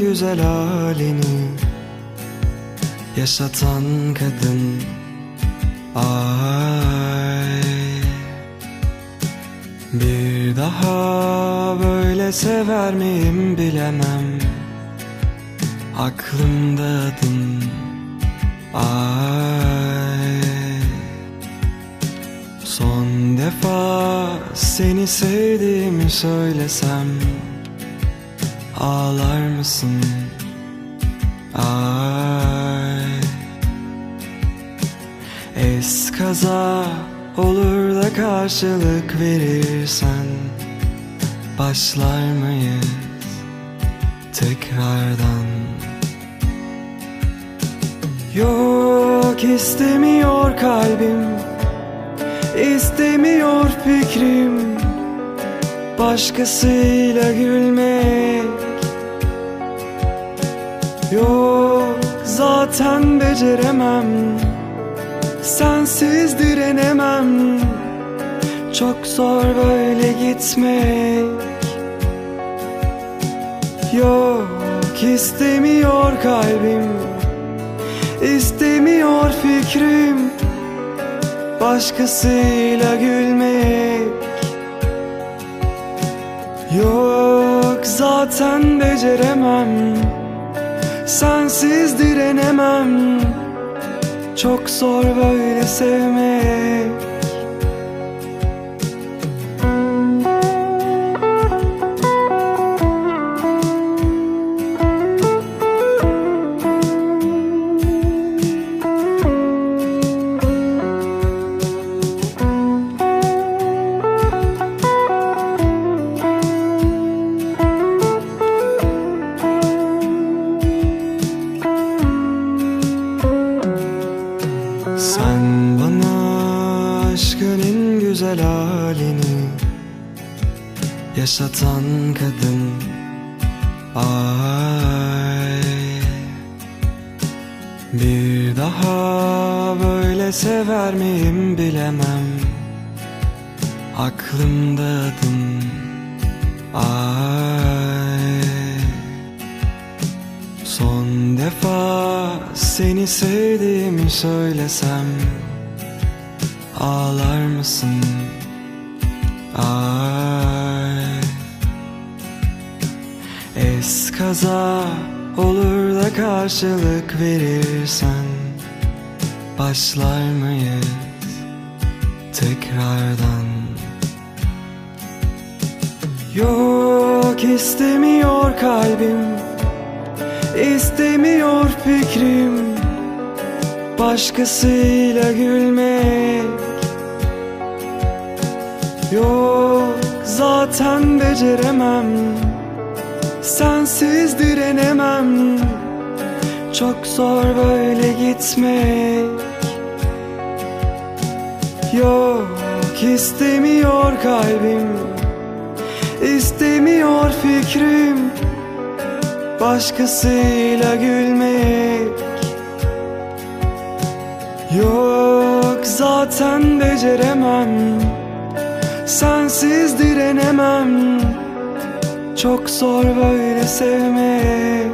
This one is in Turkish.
güzel halini Yaşatan kadın. Ay Bir daha böyle sever miyim bilemem. Aklımda adın Ay. Son defa seni sevdiğimi söylesem Ağlar mısın? Ay Eskaza olur da karşılık verirsen Başlar mıyız tekrardan? Yok istemiyor kalbim İstemiyor fikrim Başkasıyla gülmek Yok. Zaten beceremem Sensiz direnemem. Çok zor böyle gitmek. Yok istemiyor kalbim İstemiyor fikrim. Başkasıyla gülmek Yok zaten beceremem. Sensiz direnemem. Çok zor böyle sevmek halini Yaşatan kadın. Ay Bir daha böyle sever miyim bilemem. Aklımda adın Ay. Son defa seni sevdiğimi söylesem Ağlar mısın? Ay Eskaza olur da karşılık verirsen Başlar mıyız tekrardan? Yok istemiyor kalbim İstemiyor fikrim Başkasıyla gülmek Yok. Zaten beceremem Sensiz direnemem. Çok zor böyle gitmek. Yok istemiyor kalbim İstemiyor fikrim. Başkasıyla gülmek Yok zaten beceremem. Sensiz direnemem. Çok zor böyle sevmek